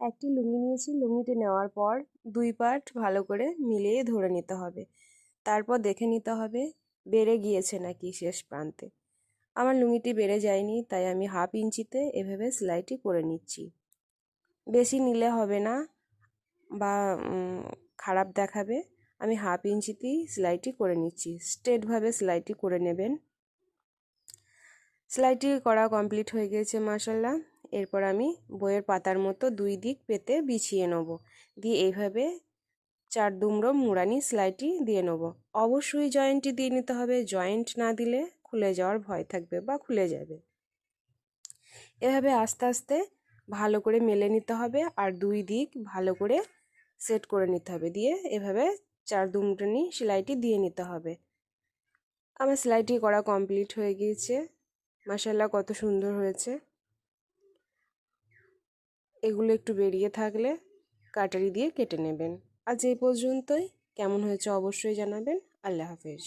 একটি লুঙ্গি নিয়েছি, লুঙ্গিটি নেওয়ার পর দুই পার্ট ভালো করে মিলিয়ে ধরে নিতে হবে। তারপর দেখে নিতে হবে বেড়ে গিয়েছে নাকি শেষ প্রান্তে। আমার লুঙ্গিটি বেড়ে যায়নি, তাই আমি হাফ ইঞ্চিতে এভাবে সেলাইটি করে নিচ্ছি। বেশি নিলে হবে না বা খারাপ দেখাবে। আমি হাফ ইঞ্চিতেই সেলাইটি করে নিচ্ছি। স্ট্রেটভাবে সেলাইটি করে নেবেন। সেলাইটি করা কমপ্লিট হয়ে গিয়েছে মাসাল্লাহ এরপর আমি বইয়ের পাতার মতো দুই দিক পেতে বিছিয়ে নেব। দিয়ে এইভাবে চার দুমড়ো মুড়ানি সেলাইটি দিয়ে নেব। অবশ্যই জয়েন্টটি দিয়ে নিতে হবে। জয়েন্ট না দিলে খুলে যাওয়ার ভয় থাকবে বা খুলে যাবে। এভাবে আস্তে আস্তে ভালো করে মেলে নিতে হবে আর দুই দিক ভালো করে সেট করে নিতে হবে। দিয়ে এভাবে চার দুমটানি সেলাইটি দিয়ে নিতে হবে। আমার সেলাইটি করা কমপ্লিট হয়ে গিয়েছে। মাসাল্লাহ কত সুন্দর হয়েছে। এগুলো একটু বেরিয়ে থাকলে কাটারি দিয়ে কেটে নেবেন। আজ এই পর্যন্তই। কেমন হয়েছে অবশ্যই জানাবেন। আল্লাহ হাফেজ।